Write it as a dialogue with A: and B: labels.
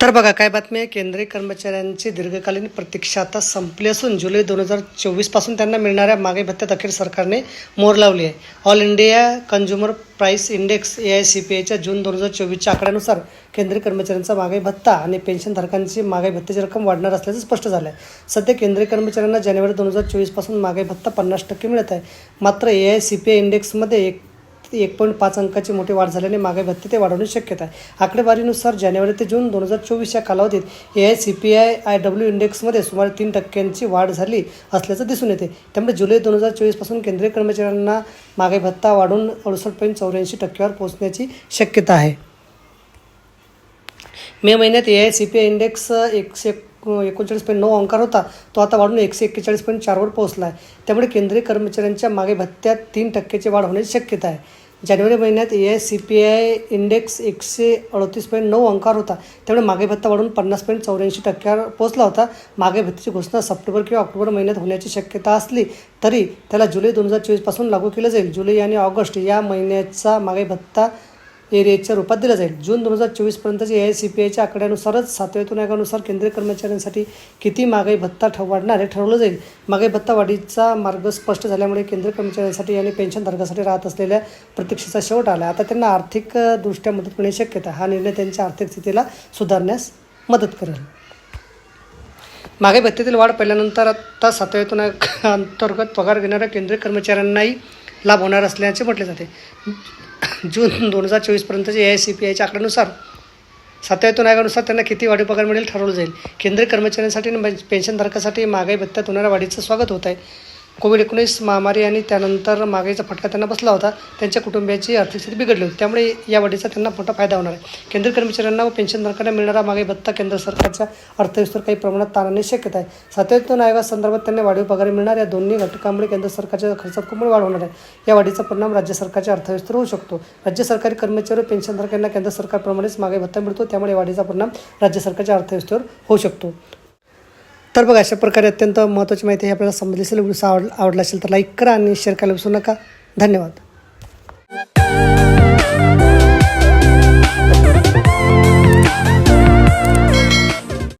A: तर बघा काय बातमी आहे? केंद्रीय कर्मचाऱ्यांची दीर्घकालीन प्रतीक्षा आता संपली असून जुलै दोन हजार चोवीसपासून त्यांना मिळणाऱ्या मागे भत्त्यात अखेर सरकारने मोर लावली आहे. All India consumer price index A I C P आयच्या जून दोन हजार चोवीसच्या आकड्यानुसार केंद्रीय कर्मचाऱ्यांचा महागाई भत्ता आणि पेन्शनधारकांची मागाई भत्त्याची रक्कम वाढणार असल्याचं स्पष्ट झालं आहे सध्या केंद्रीय कर्मचाऱ्यांना जानेवारी दोन हजार चोवीसपासून मागे भत्ता पन्नास टक्के मिळत आहे. मात्र A I C P I इंडेक्समध्ये एक एक पॉईंट पाच अंकाची मोठी वाढ झाल्याने मागे भत्ते ते वाढवण्याची शक्यता आहे. आकडेवारीनुसार जानेवारी ते जून दोन हजार चोवीस या कालावधीत A I C P I I W इंडेक्समध्ये सुमारे तीन टक्क्यांची वाढ झाली असल्याचं दिसून येते. त्यामुळे जुलै दोन हजार चोवीसपासून केंद्रीय कर्मचाऱ्यांना मागे भत्ता वाढून अडुसष्ट पॉईंट चौऱ्याऐंशी टक्क्यावर पोहोचण्याची शक्यता आहे. मे महिन्यात A I C P I index एकशे एकोणचाळीस पॉईंट नऊ अंकार होता. तो आता वाढून एकशे एक्केचाळीस पॉईंट चारवर पोहोचला आहे. त्यामुळे केंद्रीय कर्मचाऱ्यांच्या मागे भत्त्यात तीन टक्क्याची वाढ होण्याची शक्यता आहे. जानेवारी महिन्यात A I C P I index एकशे अडतीस पॉईंट नऊ अंकार होता. त्यामुळे मागे भत्ता वाढून पन्नास पॉईंट चौऱ्याऐंशी टक्क्यावर पोहोचला होता. मागे भत्त्याची घोषणा सप्टेंबर किंवा ऑक्टोबर महिन्यात होण्याची शक्यता असली तरी त्याला जुलै दोन हजार चोवीसपासून लागू केलं जाईल. जुलै आणि ऑगस्ट या महिन्याचा मागे भत्ता एरियाच्या रूपात दिला जाईल. जून दोन हजार चोवीसपर्यंतच्या ए आय सी पी आयच्या आकड्यानुसारच सातव्या आयोगानुसार केंद्रीय कर्मचाऱ्यांसाठी किती महागाई भत्ता ठ वाढणार हे ठरवलं जाईल. महागाई भत्ता वाढीचा मार्ग स्पष्ट झाल्यामुळे केंद्रीय कर्मचाऱ्यांसाठी आणि पेन्शनधारकासाठी राहत असलेल्या प्रतीक्षेचा शेवट आला. आता त्यांना आर्थिकदृष्ट्या मदत मिळण्याची शक्यता आहे. हा निर्णय त्यांच्या आर्थिक स्थितीला सुधारण्यास मदत करेल. मागे भत्त्यातील वाढ पहिल्यानंतर आता सातव्यातून अंतर्गत पगार घेणाऱ्या केंद्रीय कर्मचाऱ्यांनाही लाभ होणार असल्याचे म्हटले जाते. जून दोन हजार चोवीसपर्यंतचे ए आय सी पी आयच्या आकड्यानुसार सातव्या आयोगानुसार त्यांना किती वाढीव पगार मिळेल ठरवलं जाईल. केंद्रीय कर्मचाऱ्यांसाठी आणि पेन्शनधारकासाठी महागाई भत्त्यात होणाऱ्या वाढीचं स्वागत होत आहे. कोविड एकोणीस महामारी आणि त्यानंतर मागाईचा फटका त्यांना बसला होता. त्यांच्या कुटुंबियाची आर्थिक स्थिती बिघडली होती. त्यामुळे या वाढीचा त्यांना मोठा फायदा होणार आहे. केंद्रीय कर्मचाऱ्यांना व पेन्शनधारकांना मिळणारा मागे भत्ता केंद्र सरकारच्या अर्थव्यवस्थेवर काही प्रमाणात ताणाने शक्यता आहे. सातव्या आयोगासंदर्भात त्यांना वाढीव पगार मिळणार. या दोन्ही घटकांमुळे केंद्र सरकारच्या खर्चात खूप वाढ होणार आहे. या वाढीचा परिणाम राज्य सरकारच्या अर्थव्यवस्थेवर होऊ शकतो. राज्य सरकारी कर्मचारी व पेन्शनधारकांना केंद्र सरकारप्रमाणेच मागे भत्ता मिळतो. त्यामुळे वाढीचा परिणाम राज्य सरकारच्या अर्थव्यवस्थेवर होऊ शकतो. तर बघा अशा प्रकारे अत्यंत महत्त्वाची माहिती ही आपल्याला समजली असेल व्हिडिओ आवड आवडला असेल तर लाईक करा आणि शेअर करायला विसरू नका. धन्यवाद.